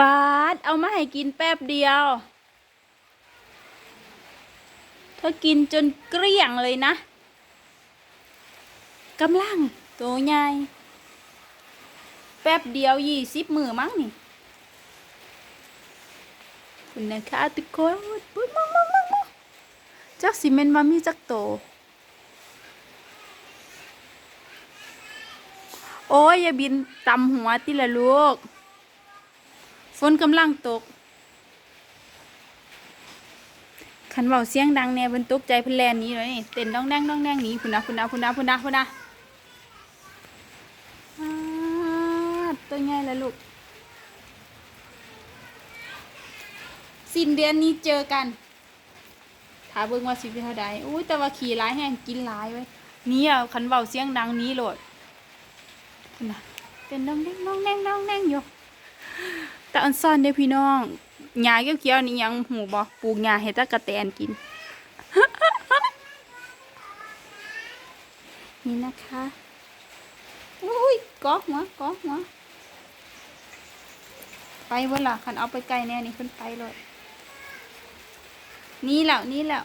ปาดเอามาให้กินแป๊บเดียว เธอกินจนเกลี้ยงเลยนะกำลังตัวใหญ่แป๊บเดียวยี่สิบมือมั้งนี่คุณนะคะทุกคนปุ๊บมองมองมองมองจักสิเมนมามีจักโต โอ้ยอย่าบินตำหัวติละลูก ฝนกำลังตกขันเบาเสียงดังแน่เพิ่นตกใจเพิ่นแลนนี้เลยเต้นน้องแดงน้องแดงนี้พุ่นนะพุ่นนะพุ่นนะพุ่นนะพุ่นนะอ้าตัวใหญ่แล้วลูก สิ้นเดือนนี้เจอกันถาเบิ่งว่าสิเป็นเท่าใดอุ้ยแต่ว่าขี่ร้ายแห้งกินร้ายไว้ยนี่อะขันเบาเสียงดังนี้โหลดพุ่นนะเป็นน้องแดงน้องแดงน้องแดงอยู่ แต่อันซ่อนเด้พี่น้องหญ้าเขียวๆนี่ยังหูบ่ปลูกหญ้าให้ตะกะแตนกิน นี่นะคะอุ้ยก๊อกหัวกอกหัวไปบ่ล่ะคันเอาไปไกลแน่นี่เพิ่นไปเลย นี่แล้วนี่แล้ว